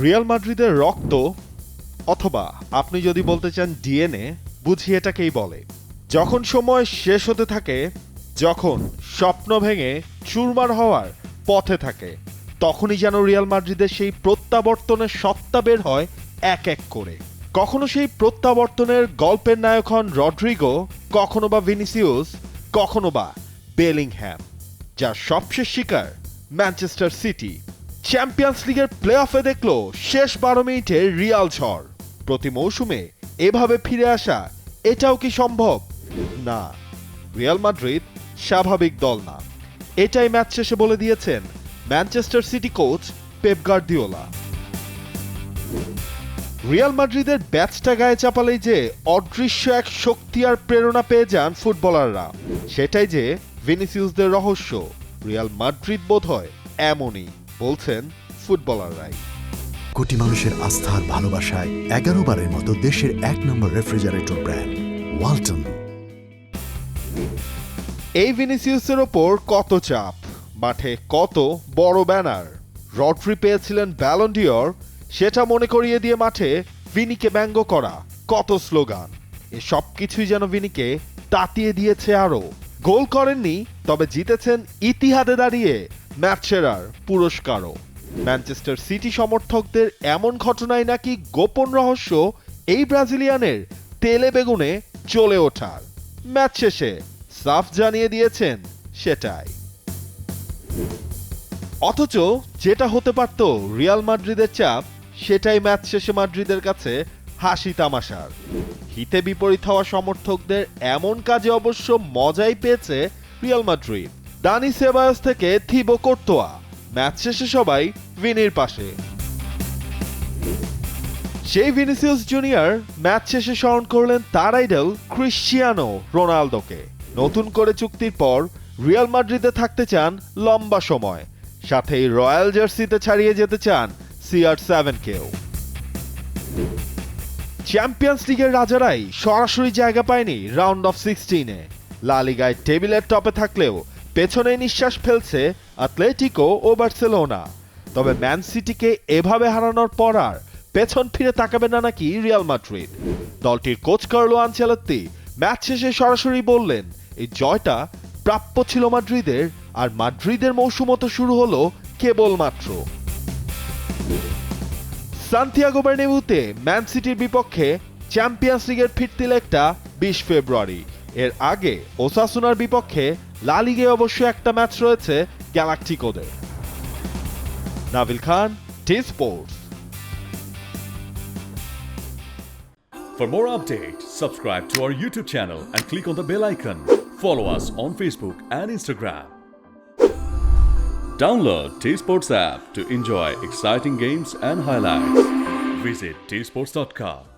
Real মাদ্রিদের রক্ত অথবা আপনি যদি বলতে চান ডিএনএ বুঝি এটাকেই বলে। যখন সময় শেষ হতে থাকে, যখন স্বপ্ন ভেঙে চুরমার হওয়ার পথে থাকে, তখনই যেন রিয়াল মাদ্রিদের সেই প্রত্যাবর্তনের সত্তা বের হয় এক এক করে। কখনো সেই প্রত্যাবর্তনের গল্পের নায়ক হন রড্রিগো, কখনো বা ভিনিসিউস, কখনো বা বেলিংহ্যাম, যার সবশেষ শিকার ম্যানচেস্টার সিটি। চ্যাম্পিয়ন্স লিগের প্লে অফে দেখল শেষ বারো মিনিটে রিয়াল ঝড়। প্রতি মৌসুমে এভাবে ফিরে আসা, এটাও কি সম্ভব? না, রিয়াল মাদ্রিদ স্বাভাবিক দল না। এটাই ম্যাচ শেষে বলে দিয়েছেন Manchester City coach Pep Guardiola. Real মাদ্রিদের ব্যাচটা গায়ে চাপালেই যে অদৃশ্য এক শক্তি আর প্রেরণা পেয়ে যান ফুটবলাররা। সেটাই যে ভিনিসিউসদের রহস্য, রিয়াল মাদ্রিদ বোধ হয় এমনই। বলছেন ফুটবলাররাই। কোটি মানুষের আস্থার ভালোবাসায় এগারো বারের মতো দেশের এক নম্বর রেফ্রিজারেটর ব্র্যান্ড ওয়ালটন। এই ভিনিসিউসের ওপর কত চাপ মাঠে কত বড় ব্যানার। রড্রি পেয়েছিলেন ব্যালন্ডিয়র সেটা মনে করিয়ে দিয়ে মাঠে ভিনিকে ব্যঙ্গ করা কত স্লোগান। এ সব কিছুই যেন ভিনিকে তাতিয়ে দিয়েছে আরও গোল করেননি তবে জিতেছেন ইতিহাদে দাঁড়িয়ে ম্যাচ সেরার পুরস্কারও। ম্যানচেস্টার সিটি সমর্থকদের এমন ঘটনায় নাকি গোপন রহস্য এই ব্রাজিলিয়ানের তেলে বেগুনে চলে ওঠার। ম্যাচ শেষে সাফ জানিয়ে দিয়েছেন সেটাই। অথচ যেটা হতে পারত রিয়াল মাদ্রিদের চাপ, সেটাই ম্যাচ শেষে মাদ্রিদের কাছে হাসি তামাশার। হিতে বিপরীত হওয়া সমর্থকদের এমন কাজে অবশ্য মজাই পেয়েছে রিয়াল মাদ্রিদ। দানি সেবায়স থেকে থিবো কোর্তোয়া। ম্যাচ শেষে সবাই ভিনির পাশে। সেই ভিনিসিয়াস জুনিয়র ম্যাচ শেষে স্মরণ করলেন তার আইডল ক্রিশ্চিয়ানো রোনালদোকে। নতুন করে চুক্তির পর রিয়াল মাদ্রিদে থাকতে চান লম্বা সময়। সাথেই রয়্যাল জার্সিতে ছাড়িয়ে যেতে চান সিআর সেভেন কেও চ্যাম্পিয়ন্স লিগের রাজারাই সরাসরি জায়গা পায়নি রাউন্ড অফ সিক্সটিনে। লালিগায় টেবিলের টপে থাকলেও পেছনে নিঃশ্বাস ফেলছে আতলেটিকো ও বার্সেলোনা। তবে ম্যান সিটিকে এভাবে হারানোর পর আর পেছন ফিরে তাকাবে না নাকি রিয়াল মাদ্রিদ। দলটির কোচ কার্লো আনচেলত্তি ম্যাচ শেষে সরাসরি বললেন, এই জয়টা প্রাপ্য ছিল মাদ্রিদের, আর মাদ্রিদের মৌসুমও তো শুরু হলো কেবলমাত্র। সান্তিয়াগো বার্নেবুতে ম্যান সিটির বিপক্ষে চ্যাম্পিয়ন্স লিগের ফিরতি লেগটা বিশ ফেব্রুয়ারি। এর আগে ওসাসুনার বিপক্ষে লা লিগে অবশ্য একটা ম্যাচ রয়েছে গ্যালাকটিকোদের Nabil Khan T sports For more updates, subscribe to our YouTube channel and click on the bell icon. Follow us on Facebook and Instagram. Download T Sports app to enjoy exciting games and highlights. Visit tsports.com.